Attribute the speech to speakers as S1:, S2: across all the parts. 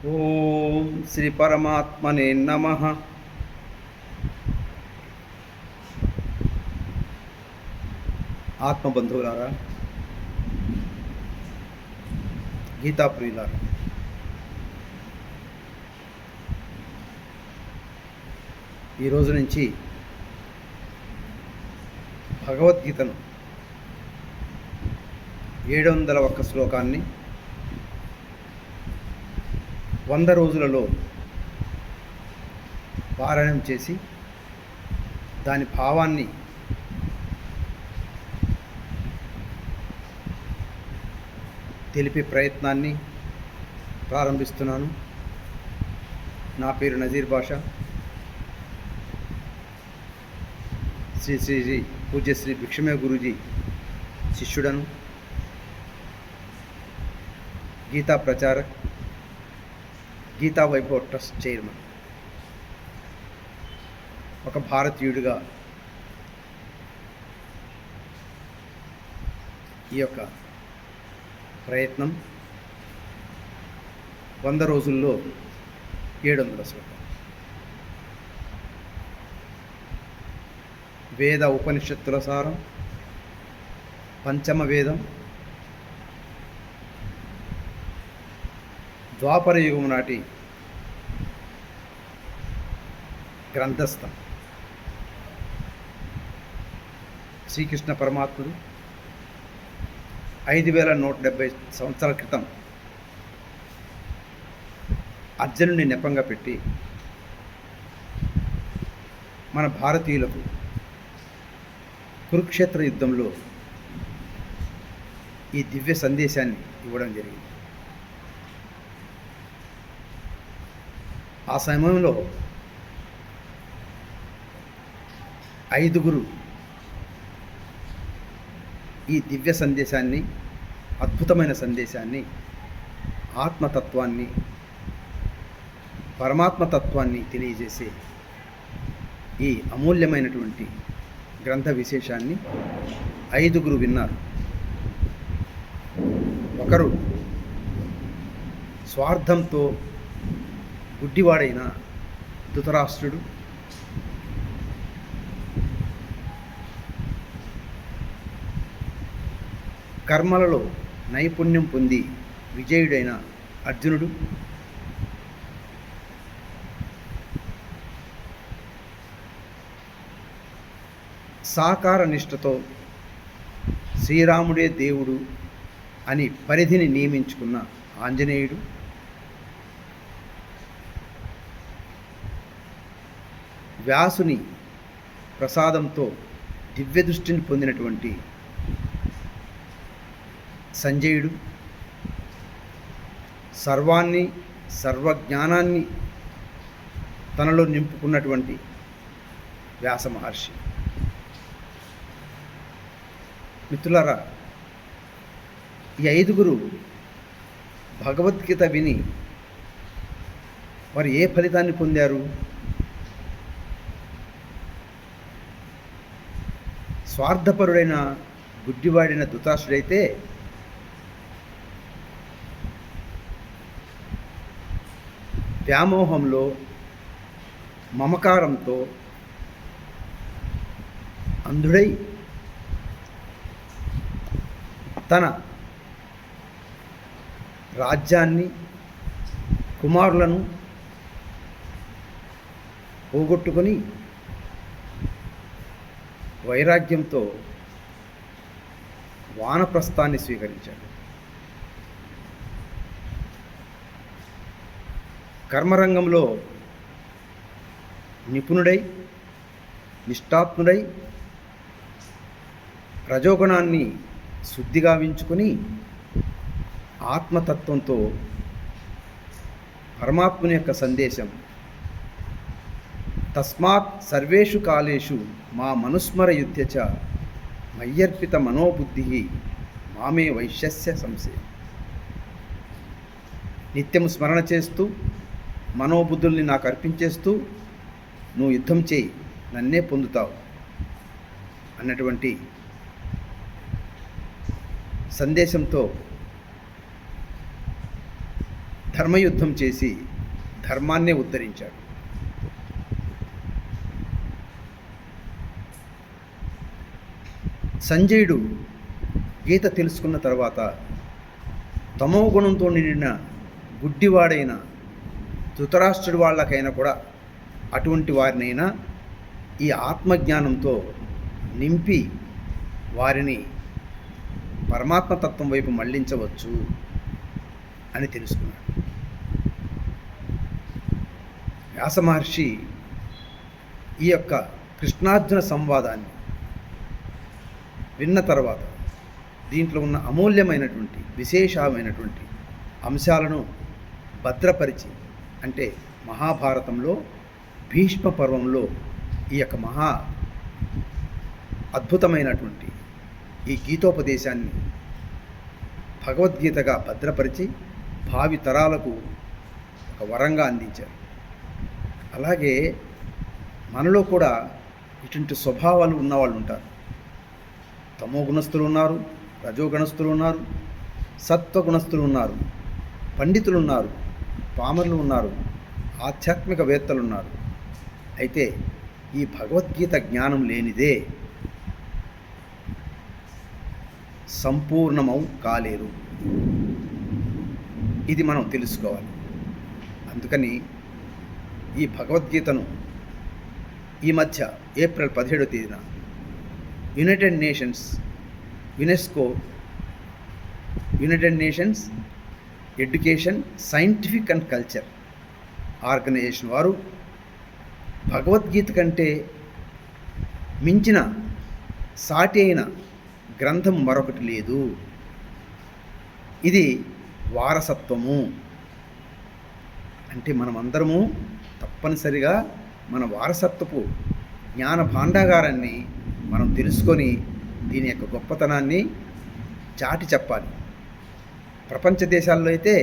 S1: ఓం శ్రీ పరమాత్మనే నమ. ఆత్మబంధువులారా గీతాప్రియులారా ఈ రోజు నుంచి భగవద్గీతను ఏడు వందల ఒక్క శ్లోకాన్ని వంద రోజులలో పారాయణం చేసి దాని భావాన్ని తెలిపే ప్రయత్నాన్ని ప్రారంభిస్తున్నాను. నా పేరు నజీర్ బాషా. శ్రీ శ్రీ శ్రీ పూజ్యశ్రీ భిక్షమే గురూజీ శిష్యుడను. Gita ప్రచారక్. Gita Vaibhav trust chairman. ఒక భారతీయుడిగా ఈ యొక్క ప్రయత్నం వంద రోజుల్లో ఏడు వందల శ్లోకం వేద ఉపనిషత్తుల సారం పంచమ వేదం ద్వాపర యుగం నాటి గ్రంథస్థం. శ్రీకృష్ణ పరమాత్ముడు ఐదు వేల నూట డెబ్బై సంవత్సరాల క్రితం అర్జునుడిని నెపంగా పెట్టి మన భారతీయులకు కురుక్షేత్ర యుద్ధంలో ఈ దివ్య సందేశాన్ని ఇవ్వడం జరిగింది. ఆ సమయంలో ఐదుగురు ఈ దివ్య సందేశాన్ని అద్భుతమైన సందేశాన్ని ఆత్మతత్వాన్ని పరమాత్మతత్వాన్ని తెలియజేసే ఈ అమూల్యమైనటువంటి గ్రంథ విశేషాన్ని ఐదుగురు విన్నారు. ఒకరు స్వార్థంతో గుడ్డివాడైన ధృతరాష్ట్రుడు. కర్మలలో నైపుణ్యం పొంది విజయుడైన అర్జునుడు. సాకార నిష్ఠతో శ్రీరాముడే దేవుడు అని పరిధిని నియమించుకున్న ఆంజనేయుడు. వ్యాసుని ప్రసాదంతో దివ్య దృష్టిని పొందినటువంటి సంజయుడు సర్వాన్ని సర్వజ్ఞానాన్ని తనలో నింపుకున్నటువంటి వ్యాస మహర్షి. మిత్రులారా ఈ ఐదుగురు భగవద్గీత విని వారు ఏ ఫలితాన్ని పొందారు? స్వార్థపరుడైన గుడ్డివాడిన దుతాసుడైతే వ్యామోహంలో మమకారంతో అంధుడై తన రాజ్యాన్ని కుమారులను పోగొట్టుకొని వైరాగ్యంతో వానప్రస్థాన్ని స్వీకరించాడు. కర్మరంగంలో నిపుణుడై నిష్ఠాత్ముడై రజోగుణాన్ని శుద్ధిగా వించుకొని ఆత్మతత్వంతో పరమాత్ముని యొక్క సందేశం తస్మాత్ సర్వేషు కాలేషు మా మనుస్మర యుద్ధచ మయ్యర్పిత మనోబుద్ధి మామే వైశ్యస్య సంశయం. నిత్యం స్మరణ చేస్తూ మనోబుద్ధుల్ని నాకు అర్పించేస్తూ నువ్వు యుద్ధం చేయి నన్నే పొందుతావు అన్నటువంటి సందేశంతో ధర్మయుద్ధం చేసి ధర్మాన్నే ఉద్ధరించాడు. సంజయుడు గీత తెలుసుకున్న తర్వాత తమో గుణంతో నిండిన గుడ్డివాడైన ధృతరాష్ట్రుడి వాళ్ళకైనా కూడా అటువంటి వారినైనా ఈ ఆత్మజ్ఞానంతో నింపి వారిని పరమాత్మ తత్వం వైపు మళ్ళించవచ్చు అని తెలుసుకున్నాడు. వ్యాస మహర్షి ఈ యొక్క కృష్ణార్జున సంవాదాన్ని విన్న తర్వాత దీంట్లో ఉన్న అమూల్యమైనటువంటి విశేషమైనటువంటి అంశాలను భద్రపరిచి అంటే మహాభారతంలో భీష్మ పర్వంలో ఈ యొక్క మహా అద్భుతమైనటువంటి ఈ గీతోపదేశాన్ని భగవద్గీతగా భద్రపరిచి భావి తరాలకు ఒక వరంగా అందించారు. అలాగే మనలో కూడా ఇటువంటి స్వభావాలు ఉన్నవాళ్ళు ఉంటారు. తమో గుణస్థులు ఉన్నారు రజోగుణస్థులు ఉన్నారు సత్వగుణస్థులు ఉన్నారు పండితులు ఉన్నారు పామరులు ఉన్నారు ఆధ్యాత్మికవేత్తలు ఉన్నారు. అయితే ఈ భగవద్గీత జ్ఞానం లేనిదే సంపూర్ణమవు కాలేరు. ఇది మనం తెలుసుకోవాలి. అందుకని ఈ భగవద్గీతను ఈ మధ్య ఏప్రిల్ పదిహేడో తేదీన United Nations UNESCO United Nations education scientific and culture organization వారు భగవద్గీత కంటే మించిన సాటి అయిన గ్రంథం మరొకటి లేదు. ఇది వారసత్వము. అంటే మనమందరము తప్పనిసరిగా మన వారసత్వపు జ్ఞాన భాండాగారాన్ని మనం తెలుసుకొని దీని యొక్క గొప్పతనాన్ని చాటి చెప్పాలి. ప్రపంచ దేశాల్లో అయితే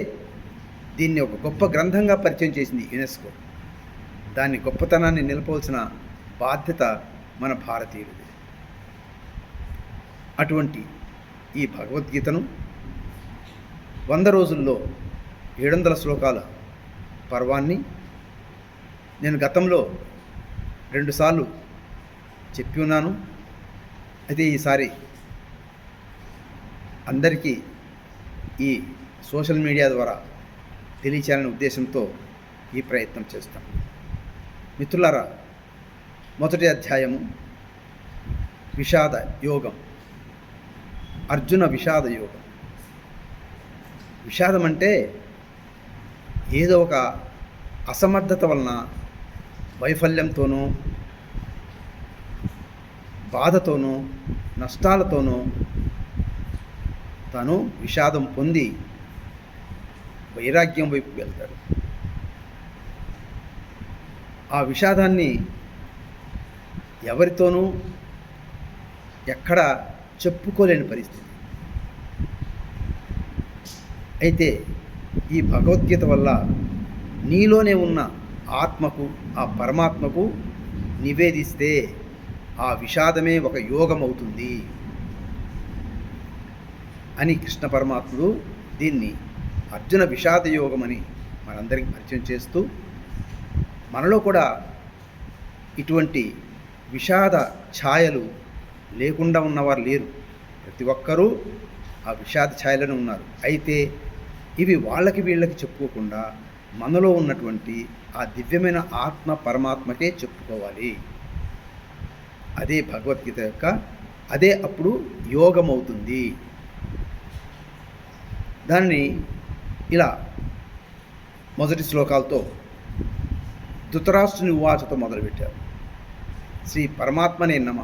S1: దీన్ని ఒక గొప్ప గ్రంథంగా పరిచయం చేసింది యునెస్కో. దాని గొప్పతనాన్ని నిలపవలసిన బాధ్యత మన భారతీయులది. అటువంటి ఈ భగవద్గీతను వంద రోజుల్లో ఏడు వందల శ్లోకాల పర్వాన్ని నేను గతంలో రెండుసార్లు చెప్పి ఉన్నాను. అయితే ఈసారి అందరికీ ఈ సోషల్ మీడియా ద్వారా తెలియచేయాలనే ఉద్దేశంతో ఈ ప్రయత్నం చేస్తాం. మిత్రులారా మొదటి అధ్యాయము విషాద యోగం అర్జున విషాద యోగం. విషాదం అంటే ఏదో ఒక అసమర్థత వలన వైఫల్యంతోనూ బాధతోనూ నష్టాలతోనూ తను విషాదం పొంది వైరాగ్యం వైపు వెళ్తాడు. ఆ విషాదాన్ని ఎవరితోనూ ఎక్కడ చెప్పుకోలేని పరిస్థితి. అయితే ఈ భగవద్గీత వల్ల నీలోనే ఉన్న ఆత్మకు ఆ పరమాత్మకు నివేదిస్తే ఆ విషాదమే ఒక యోగం అవుతుంది అని కృష్ణ పరమాత్ముడు దీన్ని అర్జున విషాద యోగం అని మనందరికీ పరిచయం చేస్తూ మనలో కూడా ఇటువంటి విషాద ఛాయలు లేకుండా ఉన్నవారు లేరు. ప్రతి ఒక్కరూ ఆ విషాద ఛాయలను ఉన్నారు. అయితే ఇవి వాళ్ళకి వీళ్ళకి చెప్పుకోకుండా మనలో ఉన్నటువంటి ఆ దివ్యమైన ఆత్మ పరమాత్మకే చెప్పుకోవాలి. అదే భగవద్గీత యొక్క అదే అప్పుడు యోగం అవుతుంది దాన్ని ఇలా మొదటి శ్లోకాలతో ధృతరాష్ట్రుని ఉవాచతో మొదలుపెట్టారు. శ్రీ పరమాత్మనే నమ.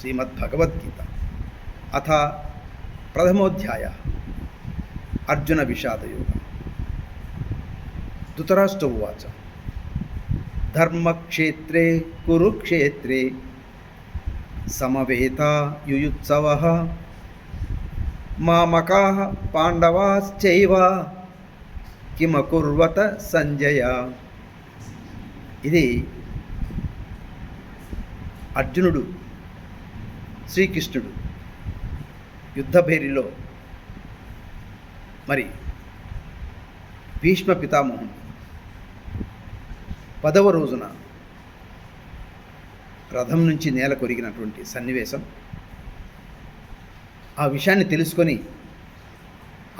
S1: శ్రీమద్భగవద్గీత అథ ప్రథమోధ్యాయ. అర్జున విషాదయోగ ధృతరాష్ట్ర ఉవాచ. ధర్మక్షేత్రే కురుక్షేత్రే సమవేత యుయుత్సవ మామకా పాండవాశ్చైవ కిమకుర్వత సంజయ ఇది అర్జునుడు శ్రీకృష్ణుడు యుద్ధభేరిలో మరి భీష్మ పితామహుని పదవ రోజున రథం నుంచి నేల కొరిగినటువంటి సన్నివేశం. ఆ విషయాన్ని తెలుసుకొని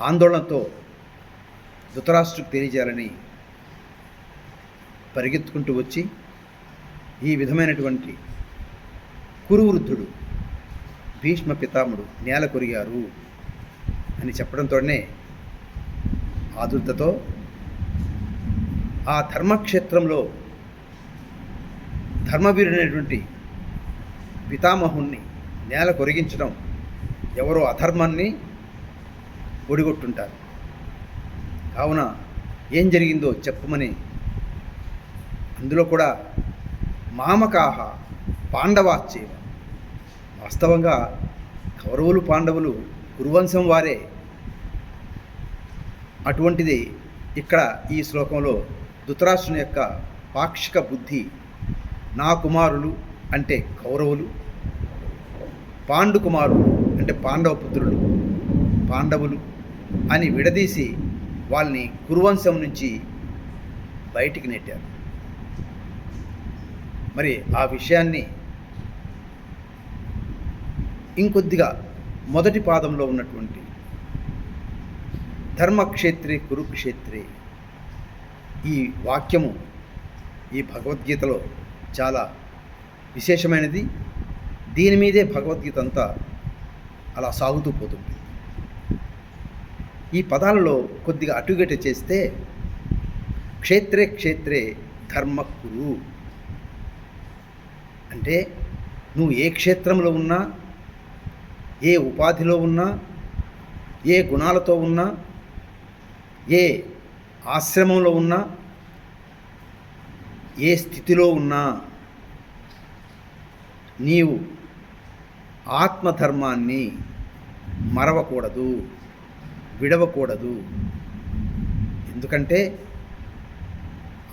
S1: ఆందోళనతో ధృతరాష్ట్రకు తెలియజేయాలని పరిగెత్తుకుంటూ వచ్చి ఈ విధమైనటువంటి కురువృద్ధుడు భీష్మ పితాముడు నేల కొరిగారు అని చెప్పడంతోనే ఆదుర్తతో ఆ ధర్మక్షేత్రంలో ధర్మవీరుడైనటువంటి పితామహుణ్ణి నేల కొరిగించడం ఎవరో అధర్మాన్ని ఒడిగొట్టుంటారు. కావున ఏం జరిగిందో చెప్పమని అందులో కూడా మామకాహ పాండవాచ్చేవ వాస్తవంగా కౌరవులు పాండవులు గురువంశం వారే. అటువంటిది ఇక్కడ ఈ శ్లోకంలో ధృతరాష్ట్రుని యొక్క పాక్షిక బుద్ధి నా కుమారులు అంటే కౌరవులు పాండు కుమారులు అంటే పాండవ పుత్రులు పాండవులు అని విడదీసి వాళ్ళని కురువంశం నుంచి బయటికి నెట్టారు. మరి ఆ విషయాన్ని ఇంకొద్దిగా మొదటి పాదంలో ఉన్నటువంటి ధర్మక్షేత్రే కురుక్షేత్రే ఈ వాక్యము ఈ భగవద్గీతలో చాలా విశేషమైనది. దీని మీదే భగవద్గీత అంతా అలా సాగుతూ పోతుంది. ఈ పదాలలో కొద్దిగా అటుగట చేస్తే క్షేత్రే క్షేత్రే ధర్మకురు అంటే నువ్వు ఏ క్షేత్రంలో ఉన్నా ఏ ఉపాధిలో ఉన్నా ఏ గుణాలతో ఉన్నా ఏ ఆశ్రమంలో ఉన్నా ఏ స్థితిలో ఉన్నా నీవు ఆత్మధర్మాన్ని మరవకూడదు విడవకూడదు. ఎందుకంటే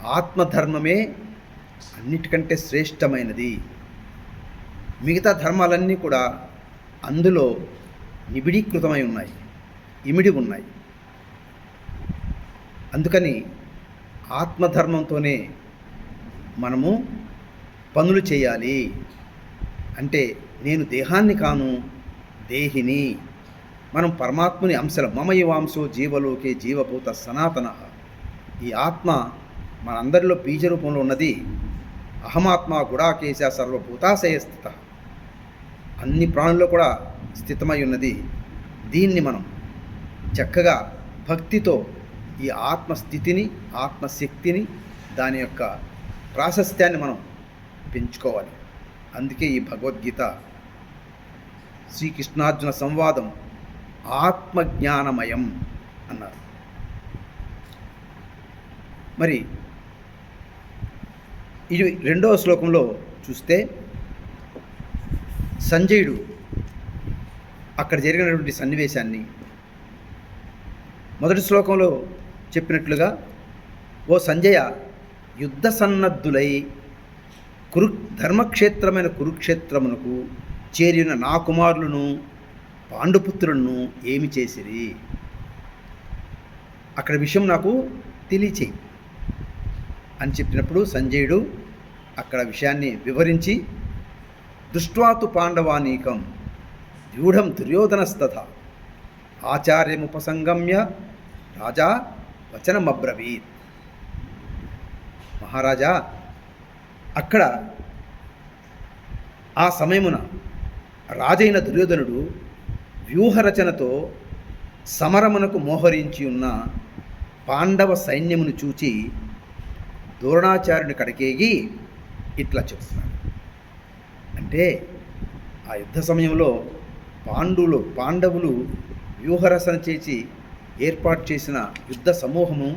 S1: ఆత్మధర్మమే అన్నిటికంటే శ్రేష్టమైనది. మిగతా ధర్మాలన్నీ కూడా అందులో నిబిడీకృతమై ఉన్నాయి ఇమిడి ఉన్నాయి. అందుకని ఆత్మధర్మంతోనే మనము పనులు చేయాలి. అంటే నేను దేహాన్ని కాను దేహిని. మనం పరమాత్ముని అంశలం మమయవాంశో జీవలోకే జీవభూత సనాతన. ఈ ఆత్మ మనందరిలో బీజ రూపంలో ఉన్నది. అహమాత్మ గుడాకేశ సర్వభూతాశయ స్థిత. అన్ని ప్రాణుల్లో కూడా స్థితమై ఉన్నది. దీన్ని మనం చక్కగా భక్తితో ఈ ఆత్మస్థితిని ఆత్మశక్తిని దాని యొక్క ప్రాశస్త్యాన్ని మనం పెంచుకోవాలి. అందుకే ఈ భగవద్గీత శ్రీకృష్ణార్జున సంవాదం ఆత్మజ్ఞానమయం అన్నారు. మరి ఇది రెండవ శ్లోకంలో చూస్తే సంజయుడు అక్కడ జరిగినటువంటి సన్నివేశాన్ని మొదటి శ్లోకంలో చెప్పినట్లుగా ఓ సంజయ యుద్ధ సన్నద్ధులై కురు ధర్మక్షేత్రమైన కురుక్షేత్రమునకు చేరిన నా కుమారులను పాండుపుత్రులను ఏమి చేసిరి? అక్కడ విషయం నాకు తెలియచేయి. అని చెప్పినప్పుడు సంజయుడు అక్కడ విషయాన్ని వివరించి దృష్ట్వాతు పాండవానీకం వ్యూఢం దుర్యోధనస్తథ ఆచార్యముపసంగమ్య రాజా వచనమబ్రవీత్. మహారాజా అక్కడ ఆ సమయమున రాజైన దుర్యోధనుడు వ్యూహరచనతో సమరమునకు మోహరించి ఉన్న పాండవ సైన్యమును చూచి ద్రోణాచార్యుని కడకేగి ఇట్లా చెప్తున్నాడు. అంటే ఆ యుద్ధ సమయంలో పాండులు పాండవులు వ్యూహరచన చేసి ఏర్పాటు చేసిన యుద్ధ సమూహము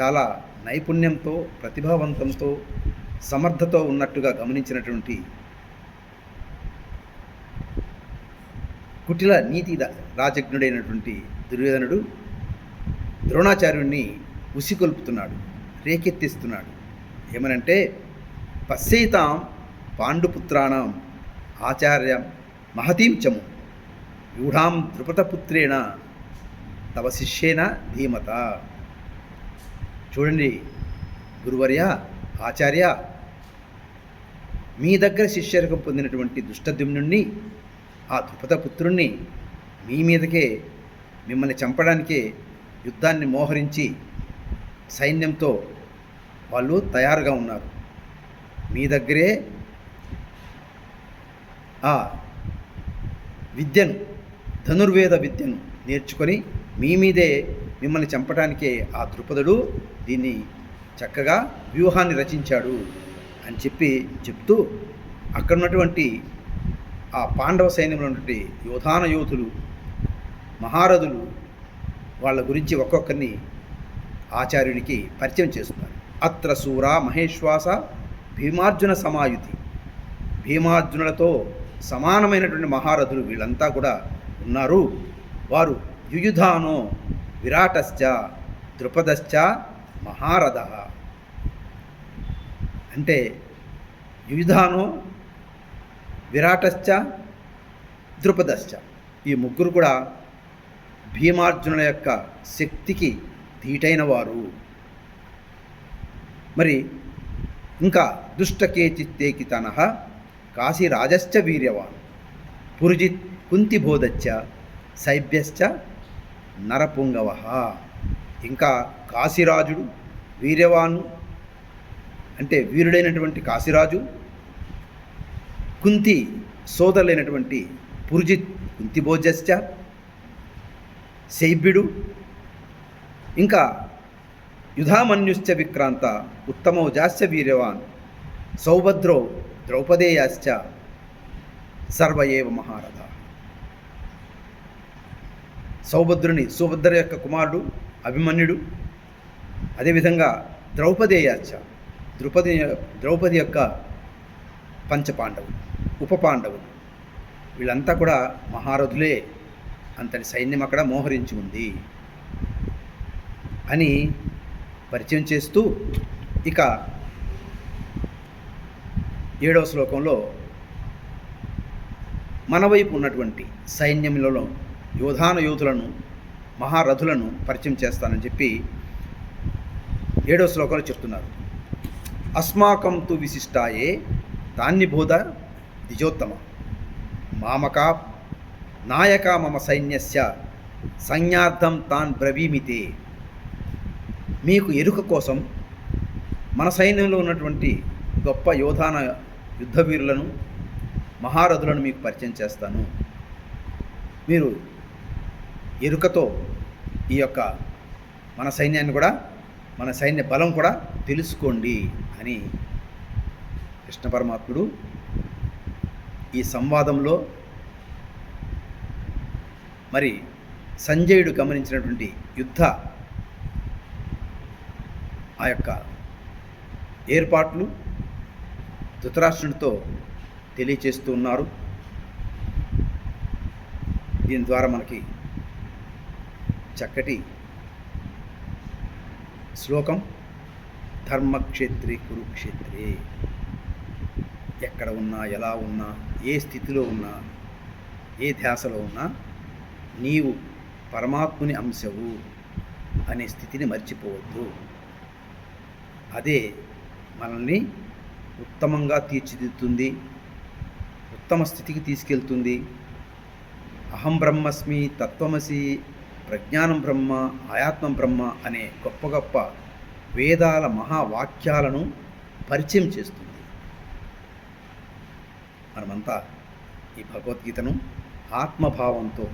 S1: చాలా నైపుణ్యంతో ప్రతిభావంతంతో సమర్థతో ఉన్నట్టుగా గమనించినటువంటి కుటిల నీతి రాజజ్ఞుడైనటువంటి దుర్యోధనుడు ద్రోణాచార్యుణ్ణి ఉసికొల్పుతున్నాడు రేకెత్తిస్తున్నాడు. ఏమనంటే పశ్చైతాం పాండుపుత్రాణం ఆచార్య మహతీం చము వ్యూఢాం ద్రుపదపుత్రేణ తవ శిష్యేన ధీమత. చూడండి గురువర్య ఆచార్య మీ దగ్గర శిష్యరకం పొందినటువంటి దుష్టద్యుమ్నుణ్ణి ఆ ద్రుపద పుత్రుణ్ణి మీ మీదకే మిమ్మల్ని చంపడానికే యుద్ధాన్ని మోహరించి సైన్యంతో వాళ్ళు తయారుగా ఉన్నారు. మీ దగ్గరే ఆ విద్యను ధనుర్వేద విద్యను నేర్చుకొని మీ మీదే మిమ్మల్ని చంపడానికే ఆ ద్రుపదుడు దీన్ని చక్కగా వ్యూహాన్ని రచించాడు అని చెప్పి చెప్తూ అక్కడ ఉన్నటువంటి ఆ పాండవ సైన్యంలో ఉన్నటువంటి యోధాన యోధులు మహారథులు వాళ్ళ గురించి ఒక్కొక్కరిని ఆచార్యునికి పరిచయం చేస్తున్నారు. అత్ర సూర మహేశ్వాస భీమార్జున సమాయుతి. భీమార్జునులతో సమానమైనటువంటి మహారథులు వీళ్ళంతా కూడా ఉన్నారు. వారు యుయుధానో విరాటశ్చ ద్రుపదశ్చ మహారథ. అంటే యుయుధానో విరాటశ్చ ద్రుపదశ్చ. ఈ ముగ్గురు కూడా భీమార్జునుల యొక్క శక్తికి ధీటైన వారు మరి ఇంకా దుష్టకేచిత్తేకి తనహ కాశీరాజశ్చ వీర్యవాన్ పురుజిత్ కుంతిబోధచ్చ సైభ్యశ్చ నరపుంగవ. ఇంకా కాశీరాజుడు వీర్యవాను అంటే వీరుడైనటువంటి కాశీరాజు కుంతి సోదరులైనటువంటి పురుజిత్ కుంతిభోజశ్చ శైబ్యుడు ఇంకా యుధామన్యుశ్చ విక్రాంత ఉత్తమౌజాశ్చ వీర్యవాన్ సౌభద్రో ద్రౌపదేయాశ్చ సర్వ ఏవ మహారథ. సౌభద్రుని సుభద్ర యొక్క కుమారుడు అభిమన్యుడు. అదేవిధంగా ద్రౌపదేయాశ్చ ద్రౌపది ద్రౌపది యొక్క పంచపాండవులు ఉప పాండవులు వీళ్ళంతా కూడా మహారథులే. అంతటి సైన్యం అక్కడ మోహరించి ఉంది అని పరిచయం చేస్తూ ఇక ఏడవ శ్లోకంలో మన వైపు ఉన్నటువంటి సైన్యంలో యోధాన యోధులను మహారథులను పరిచయం చేస్తానని చెప్పి ఏడవ శ్లోకంలో చెప్తున్నారు. అస్మాకం తు విశిష్టాయే తాన్ని బోధ ద్విజోత్తమ. మామక నాయక మమ సైన్యస్య సంజ్ఞార్థం తాన్ బ్రవీమితే. మీకు ఎరుక కోసం మన సైన్యంలో ఉన్నటువంటి గొప్ప యోధాన యుద్ధవీరులను మహారథులను మీకు పరిచయం చేస్తాను. మీరు ఎరుకతో ఈ యొక్క మన సైన్యాన్ని కూడా మన సైన్య బలం కూడా తెలుసుకోండి అని కృష్ణ పరమాత్ముడు ఈ సంవాదంలో మరి సంజయుడు గమనించినటువంటి యుద్ధ ఆ యొక్క ఏర్పాట్లు ధృతరాష్ట్రుడితో తెలియచేస్తూ ఉన్నారు. దీని ద్వారా మనకి చక్కటి శ్లోకం. ధర్మక్షేత్రి కురుక్షేత్రే. ఎక్కడ ఉన్నా ఎలా ఉన్నా ఏ స్థితిలో ఉన్నా ఏ ధ్యాసలో ఉన్నా నీవు పరమాత్ముని అంశవు అనే స్థితిని మర్చిపోవద్దు. అదే మనల్ని ఉత్తమంగా తీర్చిదిద్దుతుంది ఉత్తమ స్థితికి తీసుకెళ్తుంది. అహం బ్రహ్మస్మి తత్వమసి ప్రజ్ఞానం బ్రహ్మ ఆయాత్మం బ్రహ్మ అనే గొప్ప గొప్ప వేదాల మహావాక్యాలను పరిచయం చేస్తుంది. మనమంతా ఈ భగవద్గీతను ఆత్మభావంతో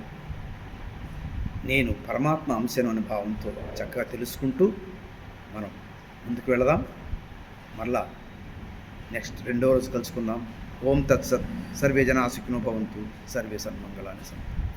S1: నేను పరమాత్మ అంశను అనే భావంతో చక్కగా తెలుసుకుంటూ మనం ముందుకు వెళదాం. మరలా నెక్స్ట్ రెండో రోజు కలుసుకుందాం. ఓం తత్సత్. సర్వే జనా సుఖినో భవంతు. సర్వే సన్మంగళాన్ని సంతు